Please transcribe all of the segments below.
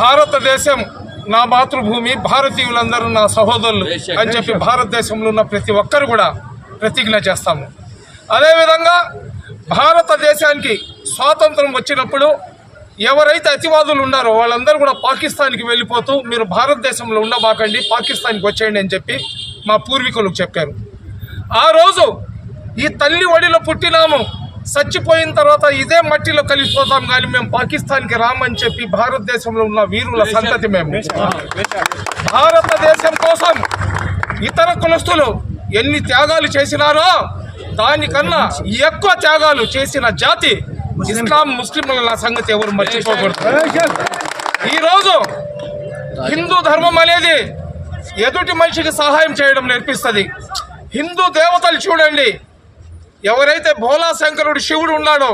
భారతదేశం నా మాతృభూమి భారతీయులందరూ నా సహోదరులు అని చెప్పి భారతదేశంలో ఉన్న ప్రతి ఒక్కరు కూడా ప్రతిజ్ఞ చేస్తాము. అదేవిధంగా భారతదేశానికి స్వాతంత్రం వచ్చినప్పుడు ఎవరైతే అతివాదులు ఉన్నారో వాళ్ళందరూ కూడా పాకిస్తాన్కి వెళ్ళిపోతూ మీరు భారతదేశంలో ఉండబాకండి పాకిస్తాన్కి వచ్చేయండి అని చెప్పి మా పూర్వీకులకు చెప్పారు. ఆ రోజు ఈ తల్లి ఒడిలో పుట్టినాము. చచ్చిపోయిన తర్వాత ఇదే మట్టిలో కలిసిపోతాం కానీ మేము పాకిస్తాన్కి రామని చెప్పి భారతదేశంలో ఉన్న వీరుల సంతతి మేము. భారతదేశం కోసం ఇతర కులస్తులు ఎన్ని త్యాగాలు చేసినారో దానికన్నా ఎక్కువ త్యాగాలు చేసిన జాతి ఇస్లాం ముస్లింల సంగతి ఎవరు మర్చిపోకూడదు. ఈరోజు హిందూ ధర్మం అనేది ఎదుటి మనిషికి సహాయం చేయడం నేర్పిస్తుంది. హిందూ దేవతలు చూడండి. ఎవరైతే భోలా శంకరుడు శివుడు ఉన్నాడో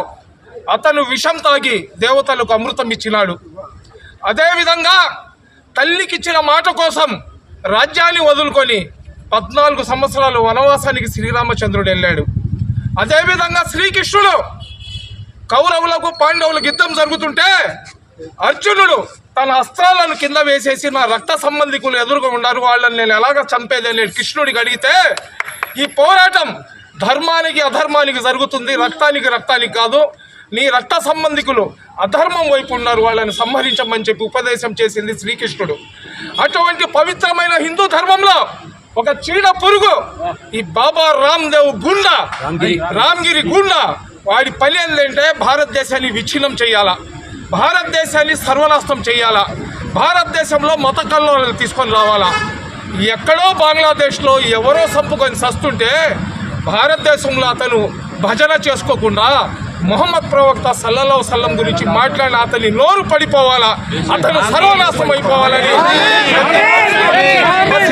అతను విషం తాగి దేవతలకు అమృతం ఇచ్చినాడు. అదేవిధంగా తల్లికిచ్చిన మాట కోసం రాజ్యాన్ని వదులుకొని పద్నాలుగు సంవత్సరాలు వనవాసానికి శ్రీరామచంద్రుడు వెళ్ళాడు. అదేవిధంగా శ్రీకృష్ణుడు కౌరవులకు పాండవులకు యుద్ధం జరుగుతుంటే అర్జునుడు తన అస్త్రాలను కింద వేసేసి నా రక్త సంబంధికులు ఎదురుగా ఉన్నారు వాళ్ళని నేను ఎలాగ చంపేది? అని కృష్ణుడికి అడిగితే ఈ పోరాటం ధర్మానికి అధర్మానికి జరుగుతుంది రక్తానికి రక్తానికి కాదు. నీ రక్త సంబంధికులు అధర్మం వైపు ఉన్నారు వాళ్ళని సంహరించమని చెప్పి ఉపదేశం చేసింది శ్రీకృష్ణుడు. అటువంటి పవిత్రమైన హిందూ ధర్మంలో ఒక చీడ పురుగు ఈ బాబా రామ్దేవ్ గుండా రామ్గిరి. గుండా వాడి పని ఏంటంటే భారతదేశాన్ని విచ్ఛిన్నం చేయాలా. భారతదేశాన్ని సర్వనాశనం చేయాలా. భారతదేశంలో మత కల్లోలను తీసుకొని రావాలా. ఎక్కడో బంగ్లాదేశ్లో ఎవరో సంపుకొని సస్తుంటే భారతదేశంలో అతను భజన చేసుకోకుండా మొహమ్మద్ ప్రవక్త సల్లల్లాహు సల్లం గురించి మాట్లాడిన అతని నోరు పడిపోవాలా? అతను సర్వనాశనం అయిపోవాలని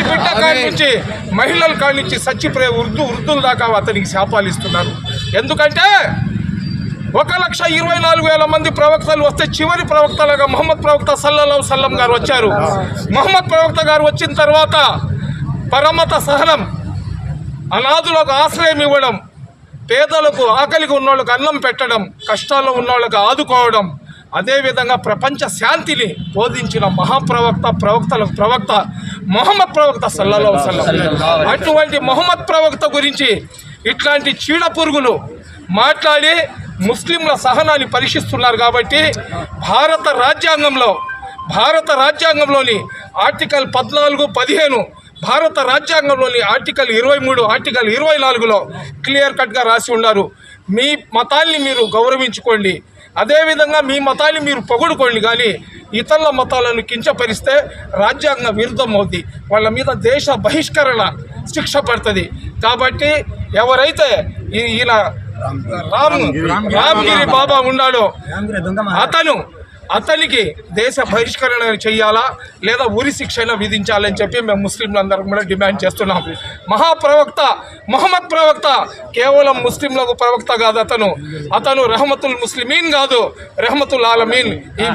బిడ్డ కాడి నుంచి మహిళల కాడి నుంచి చచ్చిపోయే ఉర్దూ వృద్ధుల దాకా అతనికి శాపాలు ఇస్తున్నారు ఎందుకంటే ఒక లక్ష ఇరవై నాలుగు వేల మంది ప్రవక్తలు వస్తే చివరి ప్రవక్తలుగా మహమ్మద్ ప్రవక్త సల్లల్లాహు సల్లం గారు వచ్చారు. మహమ్మద్ ప్రవక్త గారు వచ్చిన తర్వాత పరమత సహనం అనాథులకు ఆశ్రయం ఇవ్వడం పేదలకు ఆకలిగా ఉన్నోళ్ళకు అన్నం పెట్టడం కష్టాల్లో ఉన్నోళ్ళకు ఆదుకోవడం అదేవిధంగా ప్రపంచ శాంతిని బోధించిన మహాప్రవక్త ప్రవక్తలకు ప్రవక్త మొహమ్మద్ ప్రవక్త సల్లల్లాహు సల్లం అటువంటి మొహమ్మద్ ప్రవక్త గురించి ఇట్లాంటి చీడ పురుగులు మాట్లాడి ముస్లింల సహనాన్ని పరీక్షిస్తున్నారు కాబట్టి భారత రాజ్యాంగంలో భారత రాజ్యాంగంలోని ఆర్టికల్ పద్నాలుగు పదిహేను భారత రాజ్యాంగంలోని ఆర్టికల్ ఇరవై మూడు ఆర్టికల్ ఇరవై నాలుగులో క్లియర్ కట్గా రాసి ఉన్నారు. మీ మతాల్ని మీరు గౌరవించుకోండి. అదేవిధంగా మీ మతాన్ని మీరు పొగుడుకోండి కానీ ఇతరుల మతాలను కించపరిస్తే రాజ్యాంగ విరుద్ధం అవుద్ది వాళ్ళ మీద దేశ బహిష్కరణ శిక్ష పడుతుంది. కాబట్టి ఎవరైతే ఈ- ఈయన రామ్ రామ్గిరి బాబా ఉన్నాడో అతను అతనికి దేశ బహిష్కరణ చేయాలా లేదా ఉరి శిక్షణ విధించాలని చెప్పి మేము ముస్లింలందరం కూడా డిమాండ్ చేస్తున్నాం. మహాప్రవక్త మహమ్మద్ ప్రవక్త కేవలం ముస్లింలకు ప్రవక్త కాదు అతను. అతను రెహమతుల్ ముస్లిమీన్ కాదు రెహమతుల్ ఆలమీన్ ఈ